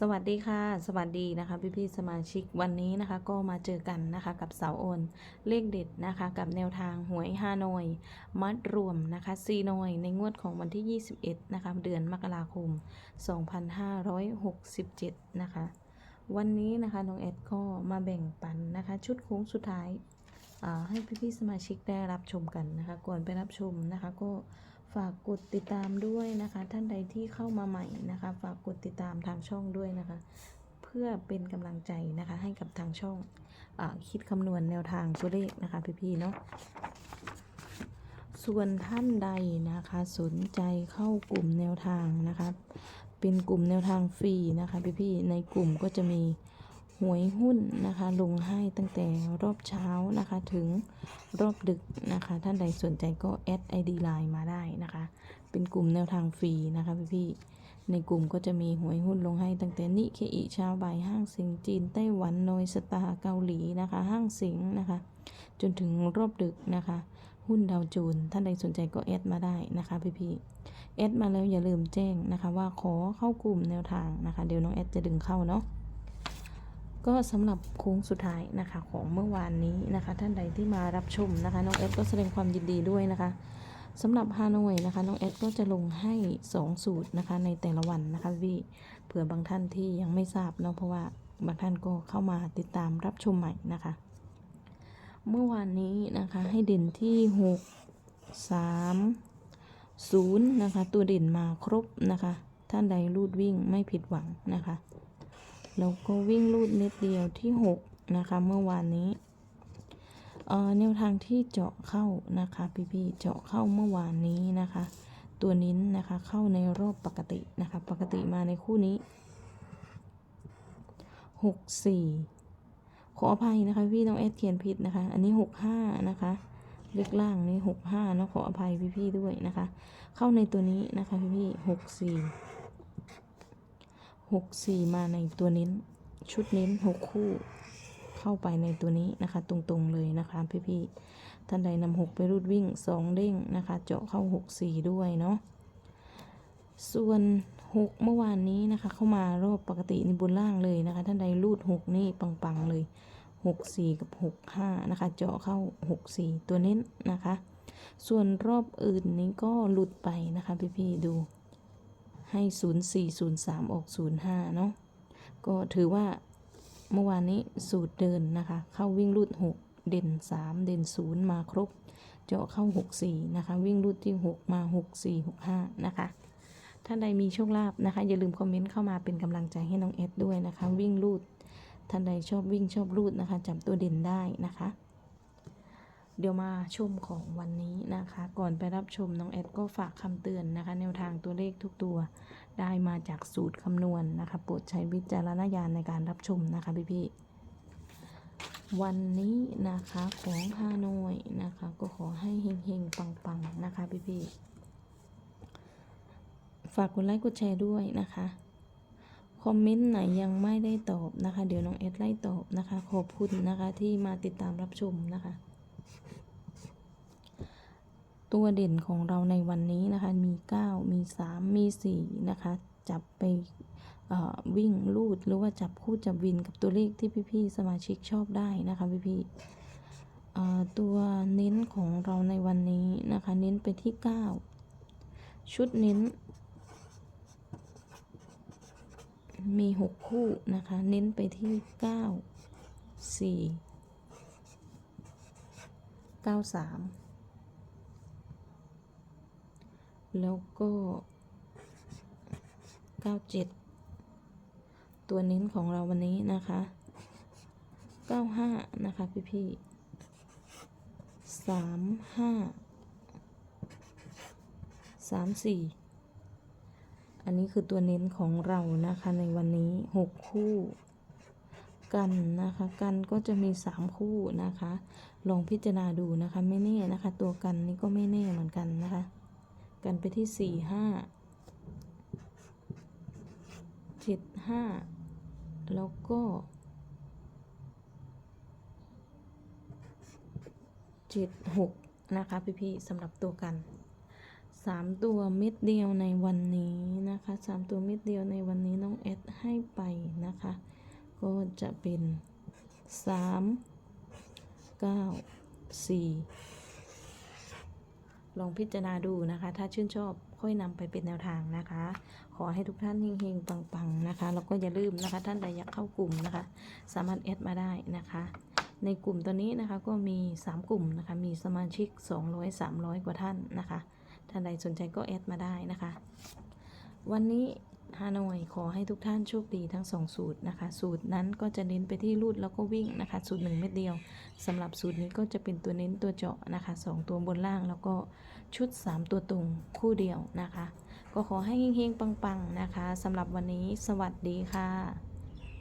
สวัสดีค่ะ สวัสดีนะคะพี่พี่ๆสมาชิกวันนี้นะคะก็มาเจอกันนะคะกับเสาโอนเลขเด็ดนะคะกับแนวทางหวยฮานอย มัดรวมนะคะซีนอยในงวดของวันที่ 21นะคะเดือนมกราคม 2567 นะคะ วันนี้นะคะน้องเอ็ดก็มาแบ่งปันนะคะ ชุดโค้งสุดท้ายอ่าให้พี่พี่ๆสมาชิกได้รับชมกันนะคะก่อนไปรับชมนะคะก็ ฝากกดติดตามด้วยนะคะ ท่านใดที่เข้ามาใหม่นะคะ ฝากกดติดตามทางช่องด้วยนะคะ เพื่อเป็นกำลังใจนะคะ ให้กับทางช่องอคิดคำนวณแนวทางตัวเลขนะคะพี่ๆเนาะส่วนท่านใดนะคะ สนใจเข้ากลุ่มแนวทางนะคะ เป็นกลุ่มแนวทางฟรีนะคะพี่ๆในกลุ่มก็จะมี หวยหุ้นนะคะลงให้ตั้งแต่รอบเช้านะคะถึงรอบดึกนะคะ ท่านใดสนใจก็แอด ID Line มาได้นะคะ เป็นกลุ่มแนวทางฟรีนะคะพี่ๆในกลุ่มก็จะมีหวยหุ้นลงให้ตั้งแต่นิเคอิชาวบายห้างสิงจีนไต้หวันนอยสตาร์เกาหลีนะคะ ห้างสิงนะคะ จนถึงรอบดึกนะคะ หุ้นดาวโจนท่านใดสนใจก็แอดมาได้นะคะพี่ๆแอดมาแล้วอย่าลืมแจ้งนะคะ ว่าขอเข้ากลุ่มแนวทางนะคะ เดี๋ยวน้องแอดจะดึงเข้าเนาะ ก็สำหรับโค้งสุดท้ายนะคะของเมื่อวานนี้นะคะ ท่านใดที่มารับชมนะคะน้องแอดก็แสดงความยินดีด้วยนะคะสำหรับฮานอยนะคะน้องแอดก็จะลงให้ 2 สูตรนะคะในแต่ละวันนะคะพี่เผื่อบางท่านที่ยังไม่ทราบเนาะเพราะว่าบางท่านก็เข้ามาติดตามรับชมใหม่นะคะ เมื่อวานนี้นะคะให้เด่นที่ 6 3 0 นะคะ ตัวเด่นมาครบนะคะ ท่านใดรูดวิ่งไม่ผิดหวังนะคะ แล้วก็วิ่งลูดเม็ดเดียวที่ 6 นะคะ เมื่อวานนี้เอ่อแนวทางที่เจาะเข้านะคะพี่ๆเจาะเข้าเมื่อวานนี้นะคะ ตัวนิ้นนะคะเข้าในรอบปกตินะคะ ปกติมาในคู่นี้ 64 ขออภัยนะคะพี่น้องแอดเขียนผิดนะคะ อันนี้ 65 นะคะเลขล่างนี้65นะขออภัยพี่ๆด้วยนะคะ เข้าในตัวนี้นะคะพี่ๆ64 หกสี่มาในตัวเน้น ชุดเน้นหกคู่เข้าไปในตัวนี้นะคะ ตรงๆเลยนะคะพี่ๆท่านใดนำหกไปรูดวิ่งสองเด้งนะคะ เจาะเข้าหกสี่ด้วยเนาะส่วนหกเมื่อวานนี้นะคะ เข้ามารอบปกติในบนล่างเลยนะคะ ท่านใดรูดหกนี่ปังๆเลยหกสี่กับหกห้านะคะ เจาะเข้าหกสี่ตัวเน้นนะคะ ส่วนรอบอื่นนี้ก็หลุดไปนะคะพี่ๆดู ให้ 0403 ออก 05 เนาะ ก็ถือว่าเมื่อวานนี้สูตรเดินนะคะ เข้าวิ่งรูด 6 เด่น 3 เด่น 0 มาครบ เจาะเข้า 64 นะคะ วิ่งรูดที่ 6 มา 64 65 นะคะ ท่านใดมีโชคลาภนะคะ อย่าลืมคอมเมนต์เข้ามาเป็นกำลังใจให้น้องเอสด้วยนะคะ วิ่งรูด ท่านใดชอบวิ่งชอบรูดนะคะจับตัวเด่นได้นะคะ เดี๋ยวมาชมของวันนี้นะคะ ก่อนไปรับชมน้องแอดก็ฝากคำเตือนนะคะ แนวทางตัวเลขทุกตัวได้มาจากสูตรคำนวณนะคะ โปรดใช้วิจารณญาณในการรับชมนะคะพี่ๆวันนี้นะคะของฮานอยนะคะ ก็ขอให้เฮงๆปังๆนะคะพี่ๆฝากกดไลค์กดแชร์ด้วยนะคะคอมเมนต์ไหนยังไม่ได้ตอบนะคะ เดี๋ยวน้องเอดไล่ตอบนะคะ ขอบคุณนะคะที่มาติดตามรับชมนะคะ ตัวเด่นของเราในวันนี้นะคะ มี 9 มี 3 มี 4 นะคะ จับไปวิ่งลูดหรือว่าจับคู่จับวินกับตัวเลขที่พี่ๆสมาชิกชอบได้นะคะพี่ๆตัวเน้นของเราในวันนี้นะคะ เน้นไปที่ 9 ชุดเน้น มี 6 คู่นะคะ เน้นไปที่ 9 4 9 3 แล้วก็97ตัวเน้นของเราวันนี้นะคะ95นะคะพี่พี่สามห้าสามสี่อันนี้คือตัวเน้นของเรานะคะในวันนี้6คู่กันนะคะ กันก็จะมี3คู่นะคะ ลองพิจารณาดูนะคะ ไม่แน่นะคะ ตัวกันนี้ก็ไม่แน่เหมือนกันนะคะ กันไปที่สี่ห้าเจ็ดห้าแล้วก็เจ็ดหกนะคะพี่ๆสำหรับตัวกันสามตัวเม็ดเดียวในวันนี้นะคะสามตัวเม็ดเดียวในวันนี้น้องเอสให้ไปนะคะ ก็จะเป็นสามเก้าสี่ ลองพิจารณาดูนะคะ ถ้าชื่นชอบค่อยนำไปเป็นแนวทางนะคะ ขอให้ทุกท่านเฮงๆปังๆนะคะแล้วก็อย่าลืมนะคะ ท่านใดอยากเข้ากลุ่มนะคะ สามารถแอดมาได้นะคะในกลุ่มตัวนี้นะคะก็มี 3 กลุ่มนะคะ มีสมาชิก 200 300 กว่าท่านนะคะ ท่านใดสนใจก็แอดมาได้นะคะ วันนี้ ฮานอยขอให้ทุกท่านโชคดีทั้ง 2 สูตรนะคะ สูตรนั้นก็จะเน้นไปที่รูดแล้วก็วิ่งนะคะ สูตร 1 เม็ดเดียวสำหรับสูตรนี้ก็จะเป็นตัวเน้นตัวเจาะนะคะ 2 ตัวบนล่างแล้วก็ชุด 3 ตัวตรงคู่เดียวนะคะ ก็ขอให้เฮงๆปังๆนะคะสำหรับวันนี้สวัสดีค่ะ